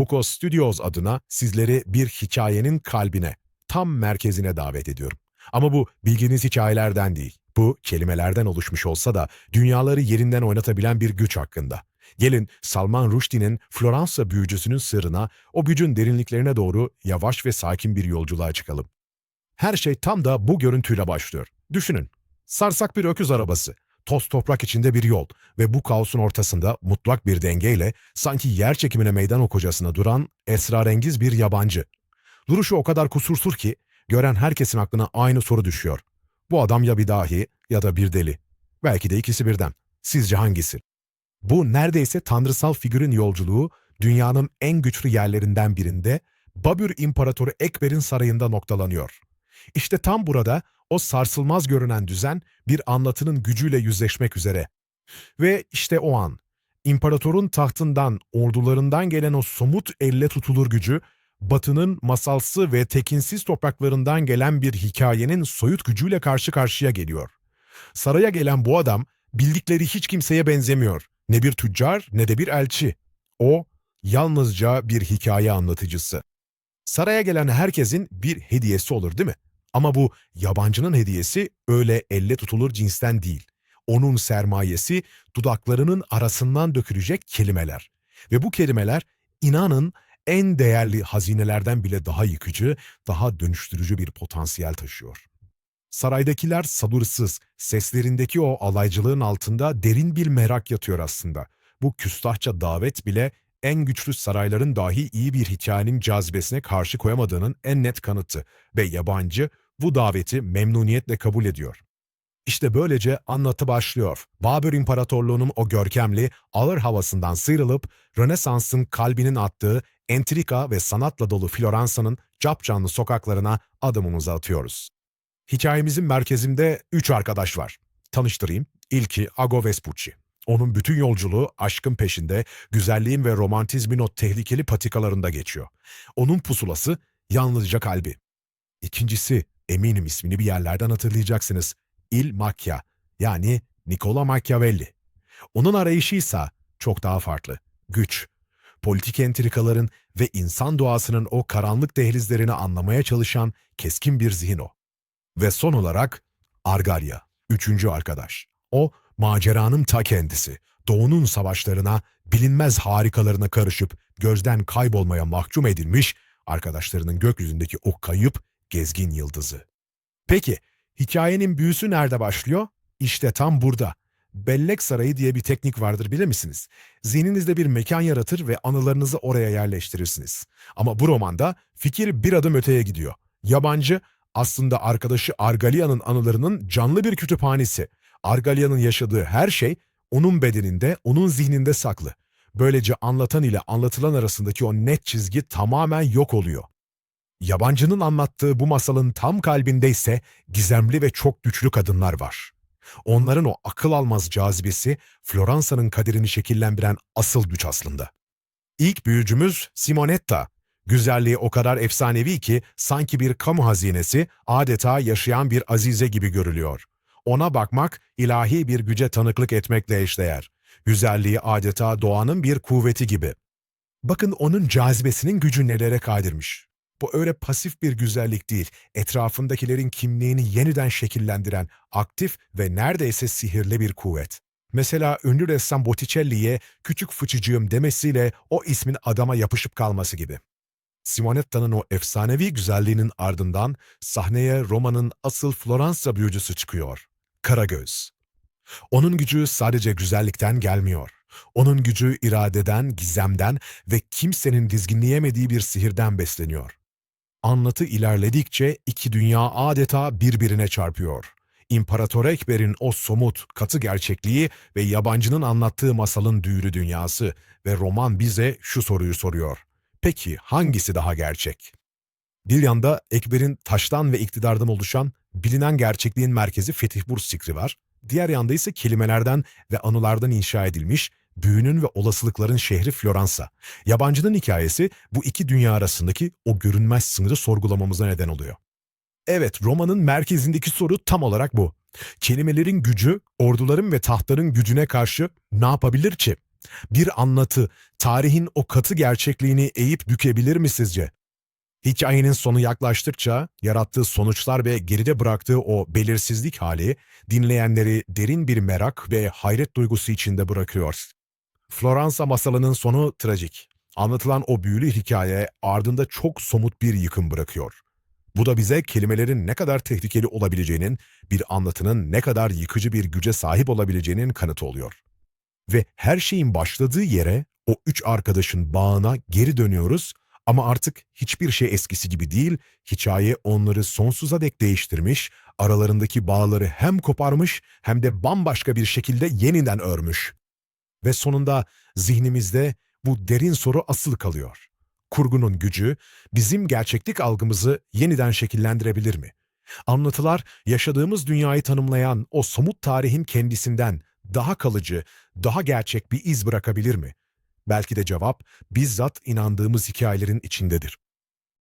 Buko Studios adına sizleri bir hikayenin kalbine, tam merkezine davet ediyorum. Ama bu bildiğiniz hikayelerden değil. Bu kelimelerden oluşmuş olsa da dünyaları yerinden oynatabilen bir güç hakkında. Gelin Salman Rushdie'nin Floransa büyücüsünün sırrına, o gücün derinliklerine doğru yavaş ve sakin bir yolculuğa çıkalım. Her şey tam da bu görüntüyle başlıyor. Düşünün, sarsak bir öküz arabası, toz toprak içinde bir yol ve bu kaosun ortasında mutlak bir dengeyle sanki yer çekimine meydan okuyacasına duran esrarengiz bir yabancı. Duruşu o kadar kusursuz ki gören herkesin aklına aynı soru düşüyor. Bu adam ya bir dahi ya da bir deli. Belki de ikisi birden. Sizce hangisi? Bu neredeyse tanrısal figürün yolculuğu dünyanın en güçlü yerlerinden birinde Babür İmparatoru Ekber'in sarayında noktalanıyor. İşte tam burada o sarsılmaz görünen düzen bir anlatının gücüyle yüzleşmek üzere. Ve işte o an imparatorun tahtından, ordularından gelen o somut elle tutulur gücü Batı'nın masalsı ve tekinsiz topraklarından gelen bir hikayenin soyut gücüyle karşı karşıya geliyor. Saraya gelen bu adam bildikleri hiç kimseye benzemiyor. Ne bir tüccar ne de bir elçi. O yalnızca bir hikaye anlatıcısı. Saraya gelen herkesin bir hediyesi olur değil mi? Ama bu yabancının hediyesi öyle elle tutulur cinsten değil. Onun sermayesi dudaklarının arasından dökülecek kelimeler. Ve bu kelimeler inanın en değerli hazinelerden bile daha yıkıcı, daha dönüştürücü bir potansiyel taşıyor. Saraydakiler sabırsız, seslerindeki o alaycılığın altında derin bir merak yatıyor aslında. Bu küstahça davet bile en güçlü sarayların dahi iyi bir hikayenin cazibesine karşı koyamadığının en net kanıtı ve yabancı bu daveti memnuniyetle kabul ediyor. İşte böylece anlatı başlıyor. Babür İmparatorluğu'nun o görkemli, ağır havasından sıyrılıp Rönesans'ın kalbinin attığı entrika ve sanatla dolu Floransa'nın capcanlı sokaklarına adımımızı atıyoruz. Hikayemizin merkezinde üç arkadaş var. Tanıştırayım. İlki Ago Vespucci. Onun bütün yolculuğu aşkın peşinde, güzelliğin ve romantizmin o tehlikeli patikalarında geçiyor. Onun pusulası yalnızca kalbi. İkincisi, eminim ismini bir yerlerden hatırlayacaksınız. Il Macchia, yani Nicola Machiavelli. Onun arayışıysa çok daha farklı. Güç, politik entrikaların ve insan doğasının o karanlık dehlizlerini anlamaya çalışan keskin bir zihin o. Ve son olarak Argalia, üçüncü arkadaş. O maceranın ta kendisi. Doğunun savaşlarına, bilinmez harikalarına karışıp gözden kaybolmaya mahkum edilmiş arkadaşlarının gökyüzündeki o kayıp gezgin yıldızı. Peki, hikayenin büyüsü nerede başlıyor? İşte tam burada. Bellek sarayı diye bir teknik vardır bilir misiniz? Zihninizde bir mekan yaratır ve anılarınızı oraya yerleştirirsiniz. Ama bu romanda fikir bir adım öteye gidiyor. Yabancı aslında arkadaşı Argalia'nın anılarının canlı bir kütüphanesi. Argalia'nın yaşadığı her şey onun bedeninde, onun zihninde saklı. Böylece anlatan ile anlatılan arasındaki o net çizgi tamamen yok oluyor. Yabancının anlattığı bu masalın tam kalbinde ise gizemli ve çok güçlü kadınlar var. Onların o akıl almaz cazibesi Floransa'nın kaderini şekillendiren asıl güç aslında. İlk büyücümüz Simonetta. Güzelliği o kadar efsanevi ki sanki bir kamu hazinesi adeta yaşayan bir azize gibi görülüyor. Ona bakmak ilahi bir güce tanıklık etmekle eşdeğer. Güzelliği adeta doğanın bir kuvveti gibi. Bakın onun cazibesinin gücü nelere kadirmiş. Bu öyle pasif bir güzellik değil, etrafındakilerin kimliğini yeniden şekillendiren aktif ve neredeyse sihirli bir kuvvet. Mesela ünlü ressam Botticelli'ye küçük fıçıcığım demesiyle o ismin adama yapışıp kalması gibi. Simonetta'nın o efsanevi güzelliğinin ardından sahneye Roma'nın asıl Floransa büyücüsü çıkıyor. Karagöz. Onun gücü sadece güzellikten gelmiyor. Onun gücü iradeden, gizemden ve kimsenin dizginleyemediği bir sihirden besleniyor. Anlatı ilerledikçe iki dünya adeta birbirine çarpıyor. İmparator Ekber'in o somut, katı gerçekliği ve yabancının anlattığı masalın düğrü dünyası ve roman bize şu soruyu soruyor. Peki hangisi daha gerçek? Bir yanda Ekber'in taştan ve iktidardan oluşan bilinen gerçekliğin merkezi Fetih Burs sikri var. Diğer yanda ise kelimelerden ve anılardan inşa edilmiş büyünün ve olasılıkların şehri Floransa. Yabancının hikayesi bu iki dünya arasındaki o görünmez sınırı sorgulamamıza neden oluyor. Evet, romanın merkezindeki soru tam olarak bu. Kelimelerin gücü, orduların ve tahtların gücüne karşı ne yapabilir ki? Bir anlatı, tarihin o katı gerçekliğini eğip bükebilir mi sizce? Hikayenin sonu yaklaştıkça yarattığı sonuçlar ve geride bıraktığı o belirsizlik hali dinleyenleri derin bir merak ve hayret duygusu içinde bırakıyor. Floransa masalının sonu trajik. Anlatılan o büyülü hikaye ardında çok somut bir yıkım bırakıyor. Bu da bize kelimelerin ne kadar tehlikeli olabileceğinin, bir anlatının ne kadar yıkıcı bir güce sahip olabileceğinin kanıtı oluyor. Ve her şeyin başladığı yere, o üç arkadaşın bağına geri dönüyoruz ama artık hiçbir şey eskisi gibi değil, hikaye onları sonsuza dek değiştirmiş, aralarındaki bağları hem koparmış hem de bambaşka bir şekilde yeniden örmüş. Ve sonunda zihnimizde bu derin soru asıl kalıyor. Kurgunun gücü bizim gerçeklik algımızı yeniden şekillendirebilir mi? Anlatılar yaşadığımız dünyayı tanımlayan o somut tarihin kendisinden daha kalıcı, daha gerçek bir iz bırakabilir mi? Belki de cevap bizzat inandığımız hikayelerin içindedir.